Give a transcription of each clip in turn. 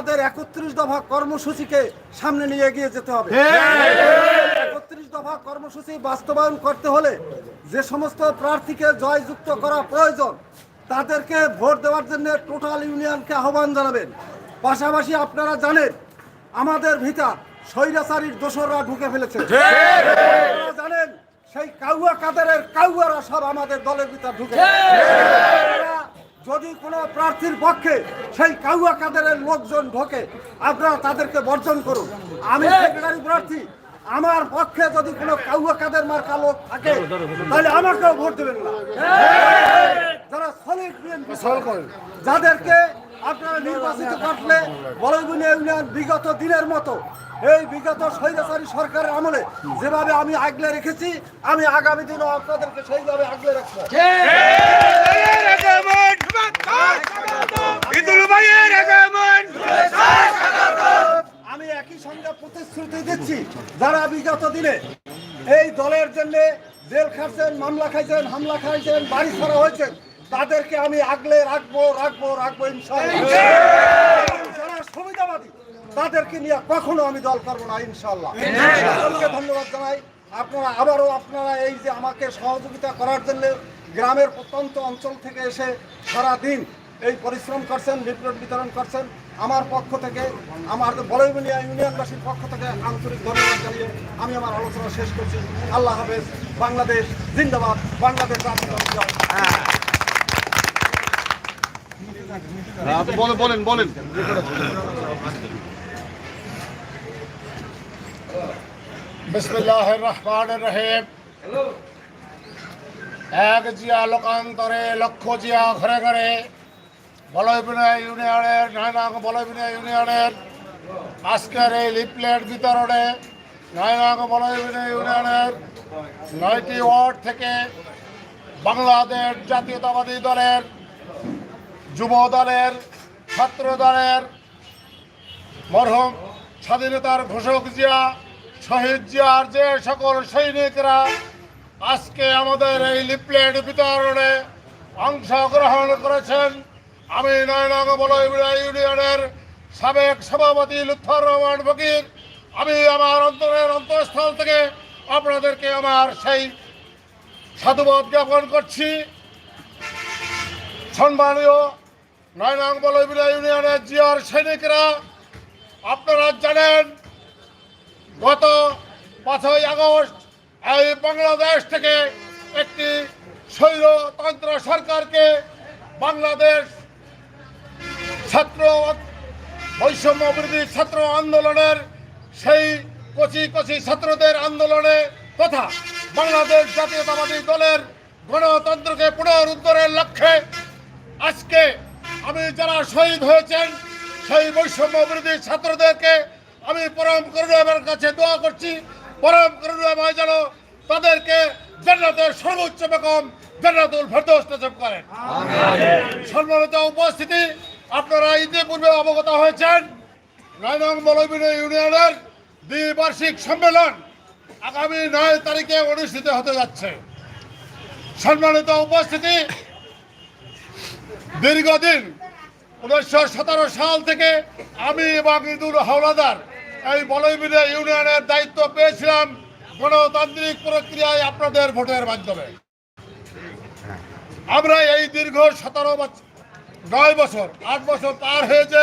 আমাদের একত্রিশ দফা কর্মসূচিকে সামনে নিয়ে এগিয়ে যেতে হবে। একত্রিশ দফা কর্মসূচি বাস্তবায়ন করতে হলে যে সমস্ত প্রার্থীকে জয়যুক্ত করা প্রয়োজন তাদেরকে ভোট দেওয়ার জন্য টোটাল ইউনিয়নকে আহ্বান জানাবেন। পাশাপাশি আপনারা জানেন আমাদের ভিতর স্বৈরাচারীর দোসররা ঢুকে ফেলেছে। জানেন সেই কাউয়া কাদারের কাউয়ারা সব আমাদের দলের ভিতর ঢুকে যদি কোনো প্রার্থীর পক্ষে সেই কাউয়া কাদারের লোকজন ঢোকে আপনারা তাদেরকে বর্জন করুন আমি সেক্রেটারি প্রার্থী আমার পক্ষে যদি কোনো কাউয়া কাদের মার্কা লোক থাকে তাহলে আমাকেও ভোট দেবেন না যারা সলিড বিএনপি যাদেরকে আপনারা নির্বাচিত করলে বড়গুনি ইউনিয়ন বিগত দিনের মতো এই বিগত স্বৈরাচারী সরকারের আমলে যেভাবে আমি আগলে রেখেছি আমি আগামী দিনও আপনাদেরকে সেইভাবে আগলে রাখব আমি একই সঙ্গে প্রতিশ্রুতি দিচ্ছি, যারা বিগত দিনে এই দলের জন্য জেল মামলা খাইছেন, হামলা খাইছেন, বাড়ি ছাড়া তাদেরকে আমি আগলে রাখব রাখব রাখব যারা সুবিধাবাদী, তাদেরকে নিয়ে কখনো আমি দল করব না ইনশাল্লাহ ধন্যবাদ জানাই। আপনারা আবারও আপনারা এই যে আমাকে সহযোগিতা করার জন্য গ্রামের প্রত্যন্ত অঞ্চল থেকে এসে সারা দিন এই পরিশ্রম করছেন লিফলেট বিতরণ করছেন। আমার পক্ষ থেকে আমার বড়ইবনিয়া ইউনিয়নবাসীর পক্ষ থেকে আন্তরিক ধন্যবাদ জানিয়ে আমি আমার আলোচনা শেষ করছি। আল্লাহ হাফেজ। বাংলাদেশ জিন্দাবাদ। বাংলাদেশ দল। বলেন বলেন বলেন। বিসমিল্লাহ রহমান রহিম। এক জিয়া লোকান্তরে, লক্ষ জিয়া ঘরে ঘরে। বলয় বিনয় ইউনিয়নের নয়নাং বলয় বিনয় ইউনিয়নের। আজকের এই লিফলেট বিতরণে নয়নাং বলয়বিনয় ইউনিয়নের নয়টি ওয়ার্ড থেকে বাংলাদেশ জাতীয়তাবাদী দলের, যুব দলের, ছাত্র দলের, মরহম স্বাধীনতার ঘোষক জিয়া, শহীদ জিয়ার যে সকল সৈনিকরা আজকে আমাদের এই লিফলেট বিতরণে অংশগ্রহণ করেছেন আমি নয়নগ বলয় ইউনিয়নের সাবেক সভাপতি লুৎফর রহমান ফকির। আমি আমার অন্তরের অন্তঃস্থল থেকে আপনাদেরকে আমার সেই সাধুবাদ জ্ঞাপন করছি। সম্মানীয় নয়নাং বলবিরা ইউনিয়নের জিয়ার সৈনিকরা, আপনারা জানেন, গত পাঁচই আগস্ট এই বাংলাদেশ থেকে একটি স্বৈরতন্ত্র সরকারকে বাংলাদেশ ছাত্র বৈষম্য বিরোধী ছাত্র আন্দোলনের সেই কচি কচি ছাত্রদের আন্দোলনে তথা বাংলাদেশ জাতীয়তাবাদী দলের গণতন্ত্রকে পুনরুদ্ধারের লক্ষ্যে আজকে আমি যারা শহীদ হয়েছেন, সেই বৈষম্য বিরোধী ছাত্রদেরকে আমি পরম করুণামের কাছে দোয়া করছি। পরম করুণাময় যেন তাদেরকে জান্নাতের সর্বোচ্চ বেগম জান্নাতুল ফেরদৌস নসিব করেন। সম্মানিত উপস্থিতি, আপনারা ইতিপূর্বে অবগত হয়েছেন, নয় নং বলবিন ইউনিয়নের দ্বিবার্ষিক সম্মেলন আগামী নয় তারিখে অনুষ্ঠিত হতে যাচ্ছে। সম্মানিত উপস্থিতি, দীর্ঘদিন উনিশশো সতেরো সাল থেকে আমি এবং ইদুল হাওলাদার এই বলবিনা ইউনিয়নের দায়িত্ব পেয়েছিলাম গণতান্ত্রিক প্রক্রিয়ায় আপনাদের ভোটের মাধ্যমে। আমরা এই দীর্ঘ সতেরো বছর নয় বছর, আট বছর পার হয়েছে।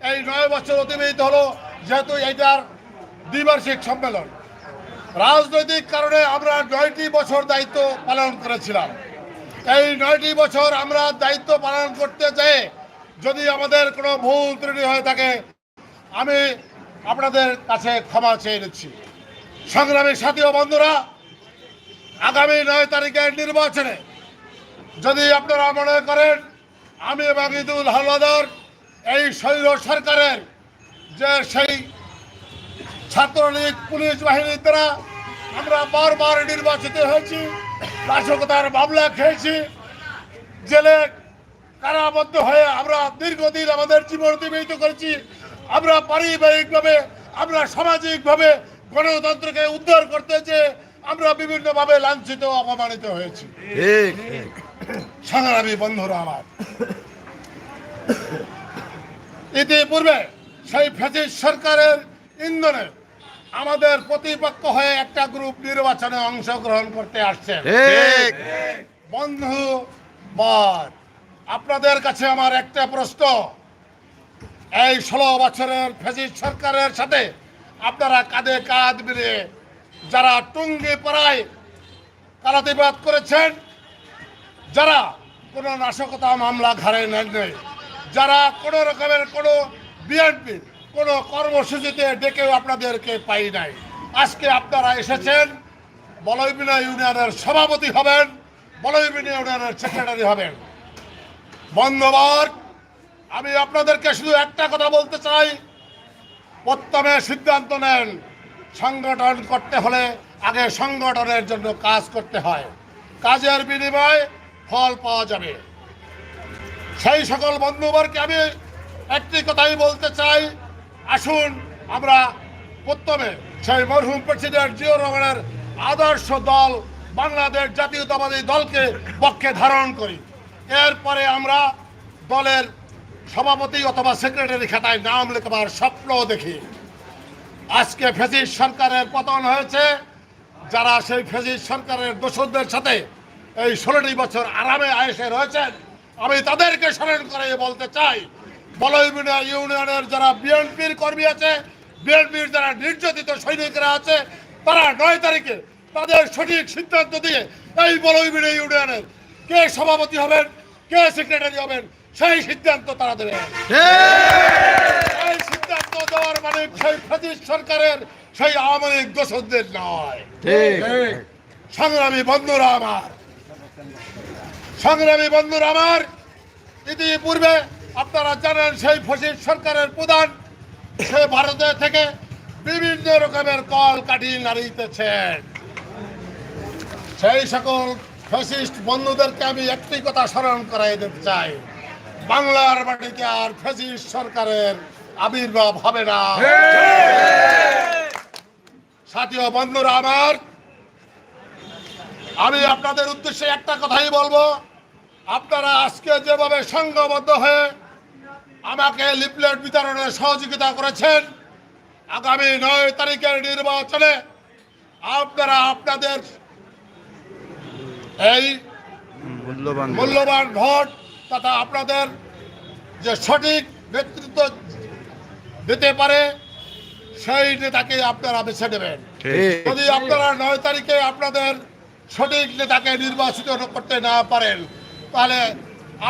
এই নয় বছর অতিবাহিত হলো যেহেতু এইটার দ্বিবার্ষিক সম্মেলন। রাজনৈতিক কারণে আমরা নয়টি বছর দায়িত্ব পালন করেছিলাম। এই নয়টি বছর আমরা দায়িত্ব পালন করতে যেয়ে যদি আমাদের কোনো ভুল ত্রুটি হয়ে থাকে, আমি আপনাদের কাছে ক্ষমা চেয়ে নিচ্ছি। সংগ্রামী সাথী ও বন্ধুরা, আগামী নয় তারিখের নির্বাচনে যদি আপনারা মনে করেন, আমি এবং ঈদুল হাওলাদার এই শৈল সরকারের যে সেই ছাত্রলীগ পুলিশ বাহিনীর দ্বারা আমরা বারবার নির্বাচিত হয়েছি, নাশকতার মামলা খেয়েছি, জেলে কারাবদ্ধ হয়ে আমরা দীর্ঘদিন আমাদের জীবন অতিবাহিত করেছি আমরা পারিবারিকভাবে আমরা সামাজিকভাবে গণতন্ত্রকে উদ্ধার করতে যে আমরা বিভিন্নভাবে লাঞ্ছিত অপমানিত হয়েছি। সংগ্রামী বন্ধুরা আমার। ইতিপূর্বে সেই ফ্যাসিস্ট সরকারের ইন্ধনে আমাদের প্রতিপক্ষ হয়ে একটা গ্রুপ নির্বাচনে অংশগ্রহণ করতে আসছেন। বন্ধু বর আপনাদের কাছে আমার একটা প্রশ্ন। এই ষোলো বছরের ফেসিস সরকারের সাথে আপনারা কাঁধে কাঁধ মিলিয়ে যারা টুঙ্গি পাড়ায় কালাতিবাদ করেছেন, যারা কোনো নাশকতা মামলা ঘাড়ে নেন নেই, যারা কোনো রকমের কোনো বিএনপি, কোনো কর্মসূচিতে ডেকেও আপনাদেরকে পাই নাই। আজকে আপনারা এসেছেন বলয়বিনা ইউনিয়নের সভাপতি হবেন বলয়বিনা ইউনিয়নের সেক্রেটারি হবেন। বন্ধবার আমি আপনাদেরকে শুধু একটা কথা বলতে চাই। প্রথমে সিদ্ধান্ত নেন, সংগঠন করতে হলে আগে সংগঠনের জন্য কাজ করতে হয়। কাজের বিনিময়ে ফল পাওয়া যাবে। সেই সকল বন্ধুবরকে আমি একটি কথাই বলতে চাই। আসুন আমরা প্রথমে সেই মরহুম প্রেসিডেন্ট জিও রহমানের আদর্শ দল, বাংলাদেশ জাতীয়তাবাদী দলকে পক্ষে ধারণ করি। এরপরে আমরা দলের সভাপতি অথবা সেক্রেটারি খাতায় নাম লেখাবার স্বপ্ন দেখি। আজকে ফেসিস সরকারের পতন হয়েছে। যারা সেই ফেসিস সরকারের দোষদের সাথে এই ষোলোটি বছর আরামে আয়েসে রয়েছেন, আমি তাদেরকে স্মরণ করে বলতে চাই বলয়বিনা ইউনিয়নের যারা বিএনপির কর্মী আছে, বিএনপির যারা নির্যাতিত সৈনিকরা আছে, তারা নয় তারিখে তাদের সঠিক সিদ্ধান্ত দিয়ে এই বলয়বিনা ইউনিয়নের কে সভাপতি হবেন, কে সেক্রেটারি হবেন সেই সিদ্ধান্ত তারা দেবেন এই সিদ্ধান্ত দেওয়ার মানে সেই ফেসিস সরকারের সেই আওয়ামী লীগ দোষদের নয়। সংগ্রামী বন্ধুরা আমার সংগ্রামী বন্ধুরা আমার ইতিপূর্বে আপনারা জানেন সেই ফসিস সরকারের প্রধান সে ভারতে থেকে বিভিন্ন রকমের কল কাঠি নাড়িতেছেন। সেই সকল ফ্যাসিস্ট বন্ধুদেরকে আমি একটি কথা স্মরণ করাই দিতে চাই। বাংলার মাটিতে আর ফ্যাসিস্ট সরকারের আবির্ভাব হবে না। সাথী বন্ধুরা আমার আমি আপনাদের উদ্দেশ্যে একটা কথাই বলব। আপনারা আজকে যেভাবে সংঘবদ্ধ হয়ে আমাকে লিফলেট বিতরণে সহযোগিতা করেছেন আগামী নয় তারিখের নির্বাচনে আপনারা আপনাদের এই মূল্যবান মূল্যবান ভোট তথা আপনাদের যে সঠিক নেতৃত্ব দিতে পারে সেই নেতাকে আপনারা বেছে নেবেন। যদি আপনারা নয় তারিখে আপনাদের সঠিক নেতাকে নির্বাচিত করতে না পারেন তাহলে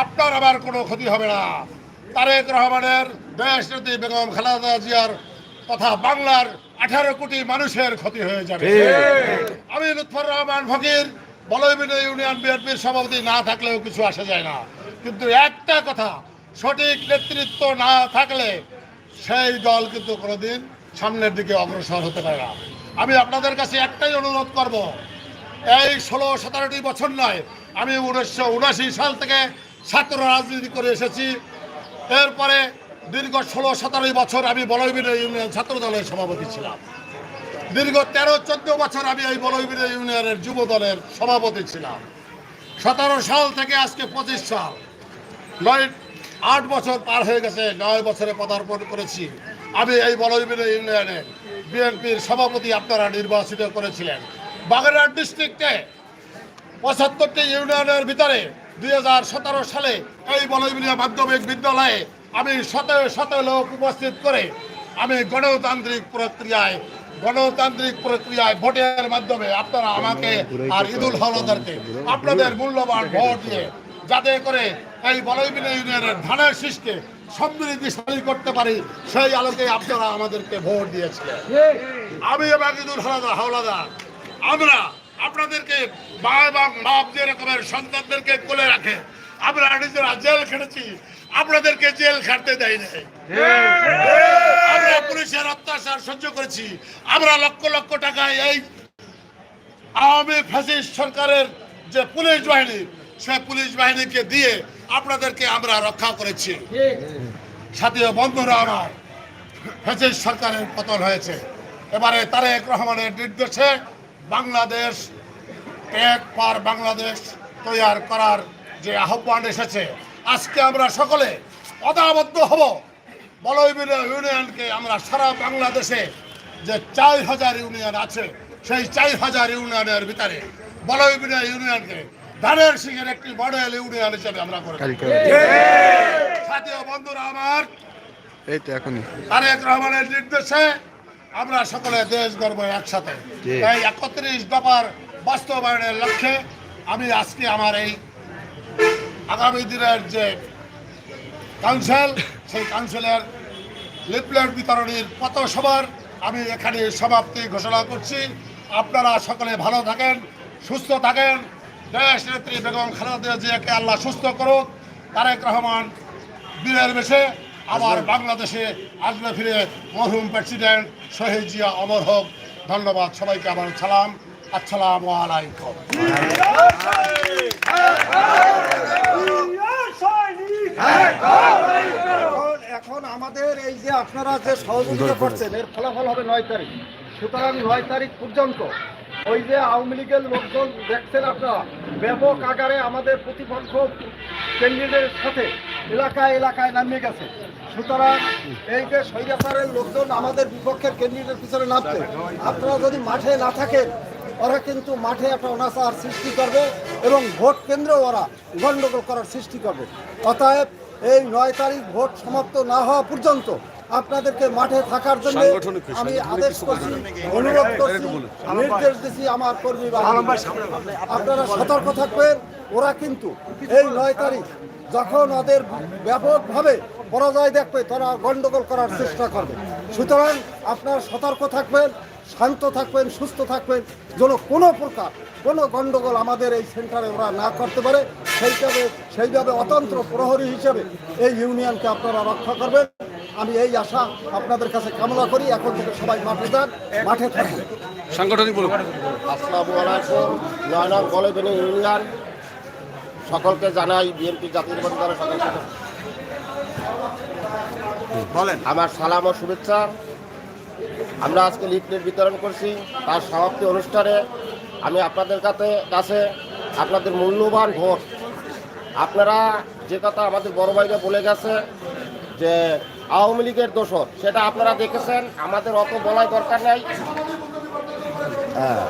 আপনার আবার কোনো ক্ষতি হবে না। তারেক রহমানের দেশ নেত্রী বেগম খালেদা জিয়ার তথা বাংলার আঠারো কোটি মানুষের ক্ষতি হয়ে যাবে। আমি লুৎফর রহমান ফকির বলবিন ইউনিয়ন বিএনপির সভাপতি না থাকলেও কিছু আসা যায় না। কিন্তু একটা কথা, সঠিক নেতৃত্ব না থাকলে সেই দল কিন্তু কোনোদিন সামনের দিকে অগ্রসর হতে পারে না। আমি আপনাদের কাছে একটাই অনুরোধ করব, এই ষোলো সতেরোটি বছর নয়, আমি উনিশশো উনাশি সাল থেকে ছাত্র রাজনীতি করে এসেছি। এরপরে দীর্ঘ ষোলো সতেরোই বছর আমি বলবিন ইউনিয়ন ছাত্র দলের সভাপতি ছিলাম। দীর্ঘ তেরো চোদ্দ বছর আমি এই বলবিন ইউনিয়নের যুব দলের সভাপতি ছিলাম। সতেরো সাল থেকে আজকে পঁচিশ সাল। নয়, আট বছর পার হয়ে গেছে, নয় বছরে পদার্পণ করেছি। আমি এই বলবিন ইউনিয়নে বিএনপির সভাপতি আপনারা নির্বাচিত করেছিলেন। বাগেরহাট ডিস্ট্রিক্টে পঁচাত্তরটি ইউনিয়নের ভিতরে দুই হাজার সতেরো সালে এই বলবিনিয়া মাধ্যমিক বিদ্যালয়ে আমি শত শত লোক উপস্থিত করে আমি গণতান্ত্রিক প্রক্রিয়ায় গণতান্ত্রিক প্রক্রিয়ায় ভোটের মাধ্যমে আপনারা আমাকে আর ঈদুল হলদারকে আপনাদের মূল্যবান ভোট দিয়ে যাতে করে এই বলবিনা ইউনিয়নের ধানের শীষকে সমৃদ্ধিশালী করতে পারি, সেই আলোকে আপনারা আমাদেরকে ভোট দিয়েছিলেন। আমি এবং ঈদুল হাওলাদার হাওলাদার আমরা আপনাদেরকে মা এবং বাপ যে রকমের সন্তানদেরকে কোলে রাখে, আমরা নিজেরা জেল খেটেছি, আপনাদেরকে জেল খাটতে দেয় নাই। আমরা পুলিশের অত্যাচার সহ্য করেছি, আমরা লক্ষ লক্ষ টাকা এই আওয়ামী ফ্যাসিস্ট সরকারের যে পুলিশ বাহিনী সে পুলিশ বাহিনীকে দিয়ে আপনাদেরকে আমরা রক্ষা করেছি। সাথী বন্ধুরা আমার ফ্যাসিস্ট সরকারের পতন হয়েছে। এবারে তারেক রহমানের নির্দেশে বাংলাদেশ এক পার বাংলাদেশ তৈয়ার করার যে আহ্বান এসেছে, আজকে আমরা সকলে অদাবদ্ধ হব। বলবিনা ইউনিয়নকে আমরা সারা বাংলাদেশে যে চার হাজার ইউনিয়ন আছে, সেই চার হাজার ইউনিয়নের ভিতরে বলবিনা ইউনিয়নকে ধানের সিংহের একটি মডেল ইউনিয়ন হিসেবে আমরা করে সাথীয় বন্ধুরা আমার এই তো এখনই। তারেক রহমানের নির্দেশে আমরা সকলে দেশ গর্ব একসাথে। এই একত্রিশ দফার বাস্তবায়নের লক্ষ্যে আমি আজকে আমার এই আগামী দিনের যে কাউন্সিল সেই কাউন্সিলের লিফলেট বিতরণীর পথসভার আমি এখানে সমাপ্তি ঘোষণা করছি। আপনারা সকলে ভালো থাকেন সুস্থ থাকেন। দেশ নেত্রী বেগম খালেদা জিয়াকে আল্লাহ সুস্থ করুক তারেক রহমান বীরের বেশে আবার বাংলাদেশে আসবে ফিরে মরহুম প্রেসিডেন্ট শহীদ জিয়া অমর হোক। ধন্যবাদ সবাইকে আমার সালাম। আসসালামু আলাইকুম। এখন এখন আমাদের এই যে আপনারা যে সহযোগিতা করছেন এর ফলাফল হবে নয় তারিখ। সুতরাং নয় তারিখ পর্যন্ত ওই যে আওয়ামী লীগের লোকজন দেখছেন আপনারা, ব্যাপক আকারে আমাদের প্রতিপক্ষ ক্যান্ডিডেটের সাথে এলাকায় এলাকায় নামিয়ে গেছে। সুতরাং এই যে সৈরাচারের লোকজন আমাদের বিপক্ষের ক্যান্ডিডেটের পিছনে নামছে, আপনারা যদি মাঠে না থাকেন, ওরা কিন্তু মাঠে একটা অনাচার সৃষ্টি করবে এবং ভোট কেন্দ্রেও ওরা গণ্ডগোল করার সৃষ্টি করবে। অতএব এই নয় তারিখ ভোট সমাপ্ত না হওয়া পর্যন্ত আপনাদেরকে মাঠে থাকার জন্য আমি আদেশ করছি অনুরোধ করছি নির্দেশ দিচ্ছি আমার কর্মী। আপনারা সতর্ক থাকবেন ওরা কিন্তু এই নয় তারিখ যখন ওদের ব্যাপকভাবে পরাজয় দেখবে তারা গন্ডগোল করার চেষ্টা করবে। সুতরাং আপনারা সতর্ক থাকবেন শান্ত থাকবেন সুস্থ থাকবেন যেন কোনো প্রকার কোনো গন্ডগোল আমাদের এই সেন্টারে ওরা না করতে পারে সেইভাবে সেইভাবে অতন্ত্র প্রহরী হিসেবে এই ইউনিয়নকে আপনারা রক্ষা করবেন। আমি এই আশা আপনাদের কাছে কামনা করি। এখন থেকে সবাই মাঠে যান মাঠে থাকবেন আসসালামু আলাইকুম। নয় নং কলেজনী ইউনিয়ন। সকলকে জানাই বিএনপি জাতীয় পরিবারের সকলকে বলেন। আমার সালাম ও শুভেচ্ছা। আমরা আজকে লিফলেট বিতরণ করছি। তার সমাপ্তি অনুষ্ঠানে আমি আপনাদের কাছে কাছে আপনাদের মূল্যবান ভোট। আপনারা যে কথা আমাদের বড় ভাইরা বলে গেছে যে আওয়ামী লীগের দোষর সেটা আপনারা দেখেছেন আমাদের অত বলার দরকার নাই। হ্যাঁ।